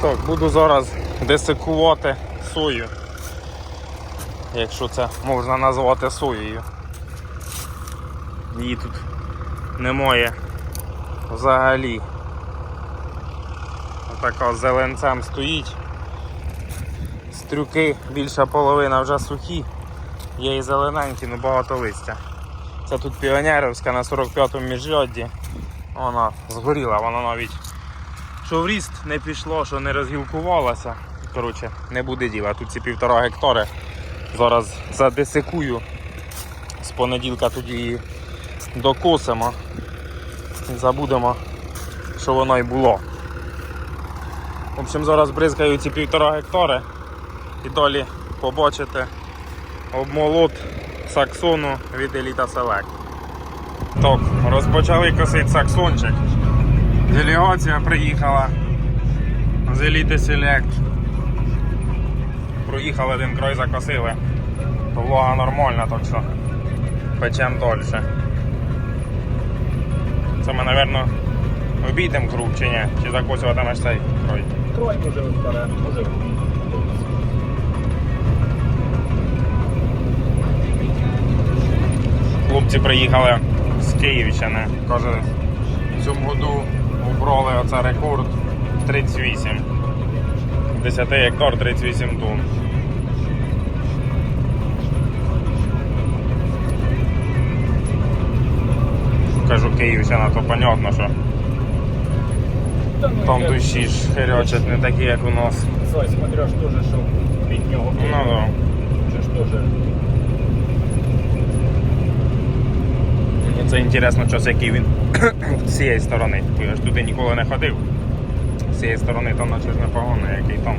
Так, буду зараз десикувати сою. Якщо це можна назвати соєю. Її тут немає взагалі. Отака зеленцем стоїть. Стрюки більша половина вже сухі. Є і зелененькі, але багато листя. Це тут піонерівська на 45-му міжрядді. Вона згоріла, вона навіть що в ріст не пішло, що не розгілкувалася. Коротше, не буде діла. Тут ці півтора гектари. Зараз задесикую. З понеділка тоді її докосимо. Забудемо, що воно й було. В общем, зараз бризкаю ці півтора гектари і далі побачите обмолот саксону від Elita Select. Так, розпочали косити саксончик. Делегація приїхала з Elite Select. Проїхали один край закосили. Влога нормальна, так що печем далі. Це ми, мабуть, обійдемо круг чи ні? Чи закосюватимеш цей край? Крой може вперед, може. Хлопці приїхали з Київщини. Каже, в цьому году убрали оце рекорд 38. 10 гектар 38 тонн. Кажу, Київщина, то понятно, що ну, там душі ж херячать не такі, як у нас. Сой, смотриш теж, що від нього. Ну да. Це ж теж. Ну, Це інтересно, час, який він з цієї сторони. Бо Я ж туди ніколи не ходив. З цієї сторони там наче ж непогано, який там.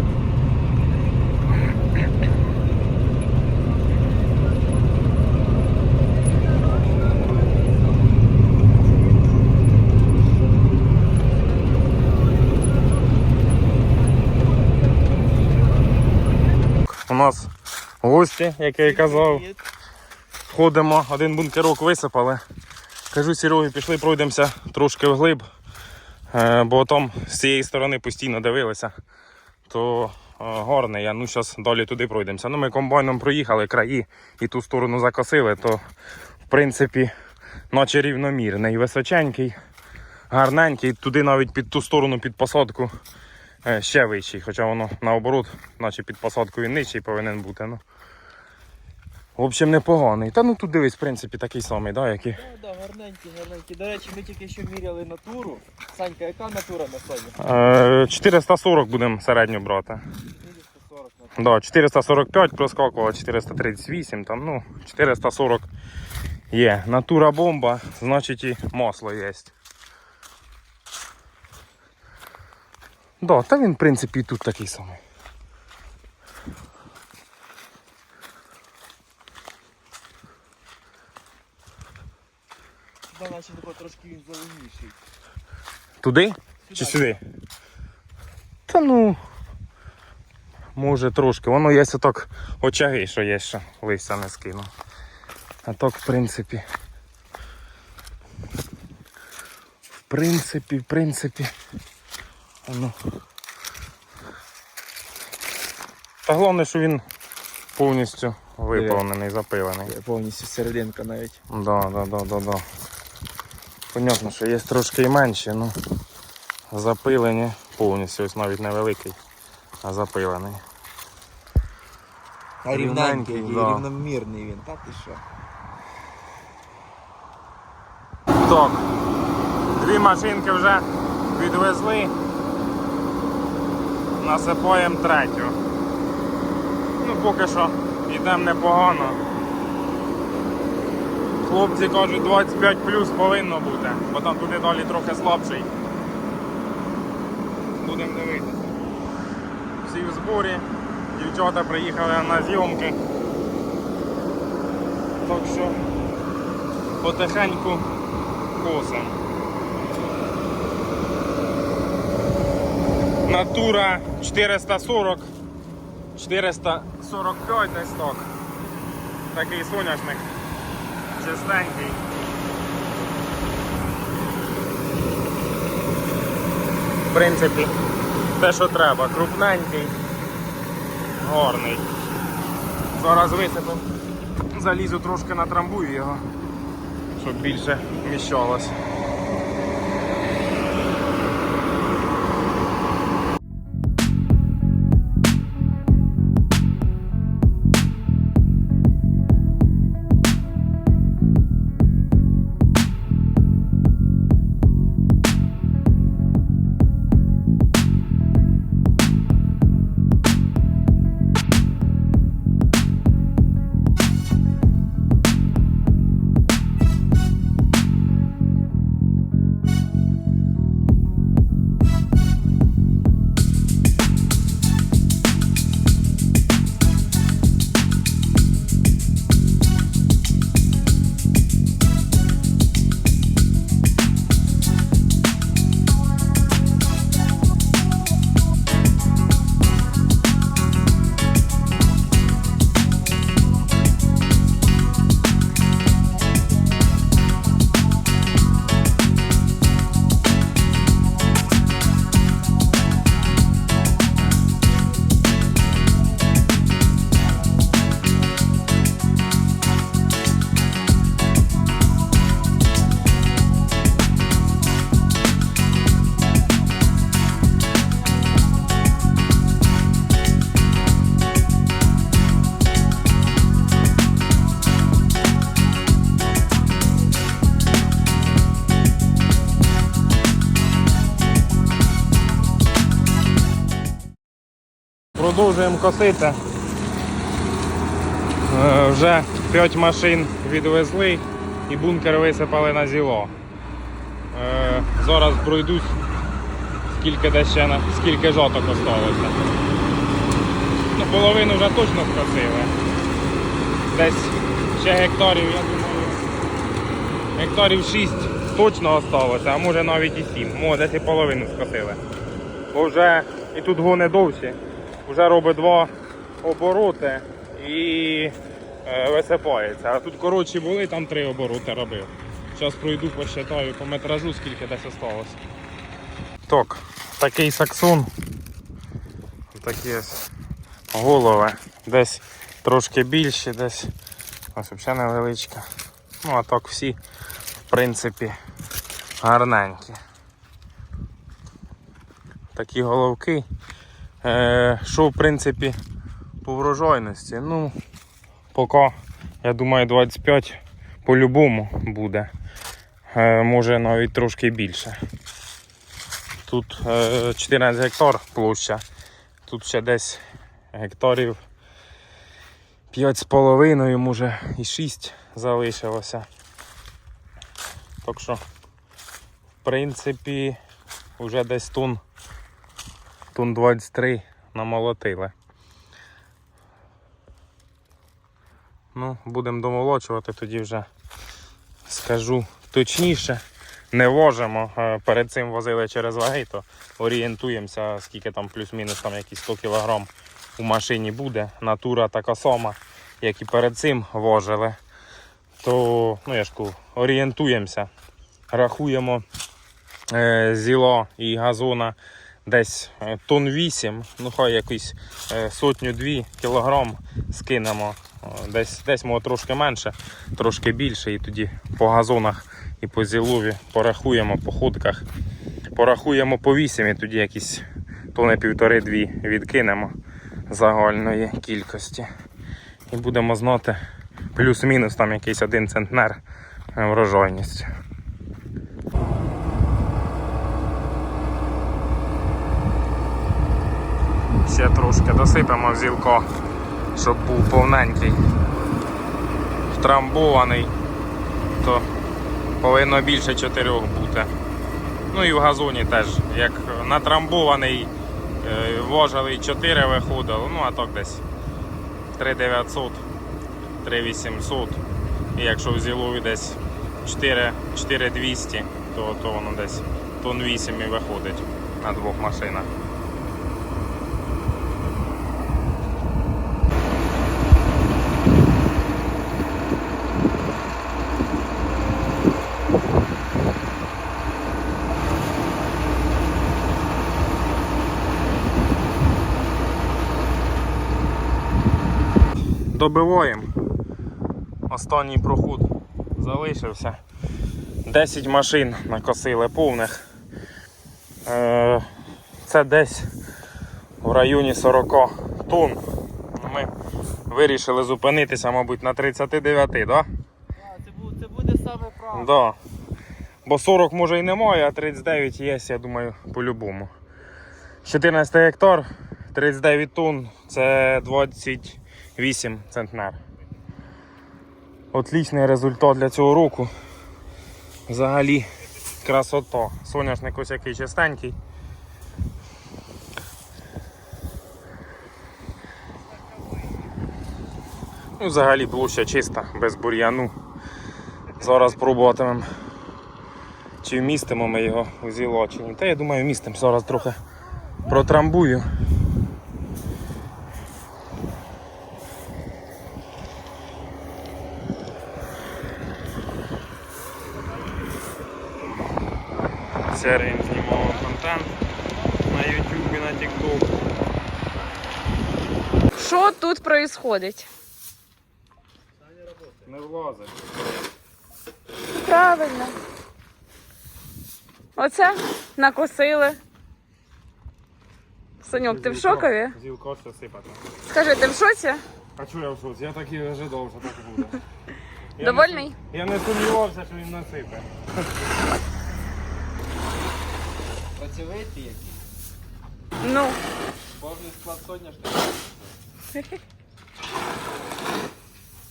У нас гості, як я і казав. Ходимо, один бункерок висипали. Кажу Сереги, пішли пройдемося трошки вглиб, е, бо там з цієї сторони постійно дивилися. То е, горне, я ну зараз далі туди пройдемося. Ну ми комбайном проїхали краї і ту сторону закосили, то в принципі наче рівномірний, височенький, гарненький, туди навіть під ту сторону під посадку е, ще вищий, хоча воно наоборот, наче під посадку він нижчий повинен бути. Ну. В общем, непоганий. Та ну тут дивись, в принципі, такий самий, да, як і. Так, да, гарненький, гарненький. До речі, ми тільки що міряли натуру. Санька, яка натура на соні? Е, 440 будемо середню брати. 440 натура. Да, 445 проскакувало 438, там, ну, 440 є. Натура бомба, значить і масло є. Да, та він, в принципі, і тут такий самий. Да, наче тако трошки він зеленіший. Туди? Чи сюди? Та ну. Може трошки. Воно є отак очаги, що є, що листя не скинув. А так, в принципі. В принципі, в принципі. Воно. Та головне, що він повністю виповнений, запилений. Повністю серединка навіть. Да, да, да, да, да. Понятно, що є трошки і менші, ну запилені повністю, ось навіть невеликий, а запилений. А Рівненький, рівненький, да. рівномірний він, так і що? Так, дві машинки вже відвезли. Насипаємо третю. Ну, поки що йдемо непогано. Хлопці кажуть 25 плюс повинно бути, бо там туди далі трохи слабший. Будемо дивитися. Всі в зборі, дівчата приїхали на зйомки. Так що потихеньку косим. Натура 440, 445 десь так. Такий соняшник. Чистенький. В принципі, те, що треба. Крупненький, горний. Зараз висипемо. Залізу трошки на трамбую його, щоб більше вміщалось. Продовжуємо косити. Е, Вже 5 машин відвезли і бункер висипали на зіло. Е, Зараз пройдусь, скільки ще скільки жоток осталося. Ну, половину вже точно скосили. Десь ще гектарів, я думаю, гектарів 6 точно осталося, а може навіть і 7. Може десь і половину скосили. Бо вже і тут гони довші. Вже робить два обороти і е, висипається. А тут коротші були, там три обороти робив. Зараз пройду, посчитаю по метражу, скільки десь осталось. Так, такий саксон. Такі ось голови. Десь трошки більші, десь ось взагалі невеличка. Ну а так всі, в принципі, гарненькі. Такі головки. Е, що в принципі по врожайності? Ну, поки, я думаю, 25 по-любому буде. Е, може навіть трошки більше. Тут е, 14 гектар площа. Тут ще десь гектарів 5,5, може і 6 залишилося. Так що, в принципі, вже десь тон тон 23 намолотили. Ну, будемо домолочувати, тоді вже скажу точніше. Не вожимо. Е, Перед цим возили через ваги, то орієнтуємося, скільки там плюс-мінус там якісь 100 кг у машині буде. Натура така сама, як і перед цим вожили. То, ну я ж кажу, орієнтуємося, рахуємо е, зіло і газона десь е, тонн 8, ну хай якийсь е, сотню-дві кілограм скинемо. Десь, десь може трошки менше, трошки більше, і тоді по газонах і по зілові порахуємо по ходках, порахуємо по 8 і тоді якісь тони півтори-дві відкинемо загальної кількості. І будемо знати плюс-мінус там якийсь один центнер е, врожайність. Ще трошки досипемо зілко, щоб був повненький, втрамбований, то повинно більше чотирьох бути. Ну і в газоні теж, як натрамбований, е, вожили 4 виходило, ну а так десь 3900, 3800. І якщо в зілові десь 4, 4200, то, то воно десь тонн 8 і виходить на двох машинах. Добиваємо. Останній проход залишився. 10 машин накосили повних. Е, Це десь в районі 40 тонн. Ми вирішили зупинитися, мабуть, на 39, так? Да? Це, буде, саме правильно. Да. Бо 40 може і немає, а 39 є, я думаю, по-любому. 14 гектар, 39 тонн, це 28 центнер. Отлічний результат для цього року. Взагалі красота. Соняшник ось який чистенький. Ну, взагалі площа чиста, без бур'яну. Зараз пробуватимемо, чи вмістимо ми його у зіло, чи ні. Та я думаю, вмістимо. Зараз трохи протрамбую. Серієм знімав контент на YouTube і на TikTok. Що тут происходить? Не влазить. Правильно. Оце накосили. Саньок, ти в шокові? Зілко все сипати. Скажи, ти в шоці? А чого я в шоці? Я так і ожидав, що так буде. Довольний? Я не сумнівався, що він насипе. Працьовитий який. Ну, Повний склад соняшника.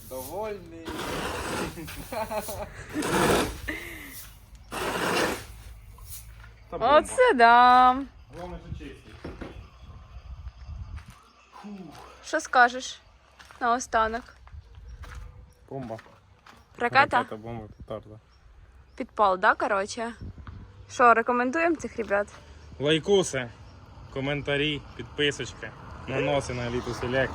Довольний. Та бомба. оце да. Головне, що чисті. Що скажеш наостанок? Бомба. Ракета? бомба, петарда. Підпал, да, короче? Що, рекомендуємо цих ребят? Лайкуси, коментарі, підписочки. Наноси на еліту селект.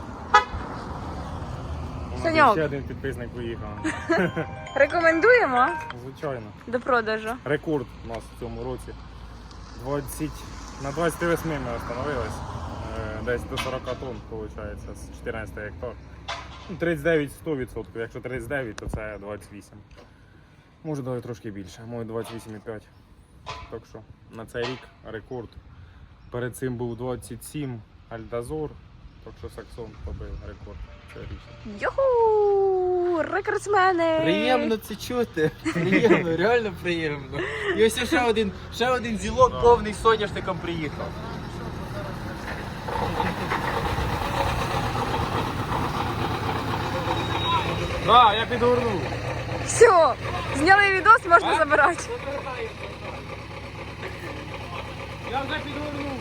Саньок. Ще один підписник поїхав. Рекомендуємо Звичайно. до продажу. Рекорд у нас в цьому році. 20, на 28 ми остановились. Е, Десь до 40 тонн, виходить, з 14 гектар. Ну, 39 100%. Якщо 39, то це 28. Може навіть трошки більше, може 28,5. Так що на цей рік рекорд. Перед цим був 27 Альдазор. Так що Саксон побив рекорд цьогорічний. Йоху! Рекордсмени! Приємно це чути. Приємно, реально приємно. І ось ще один, ще один зілок Да. повний соняшником приїхав. Да, я підгорнув. Все, зняли відос, можна забирати. Я вже підгорнув.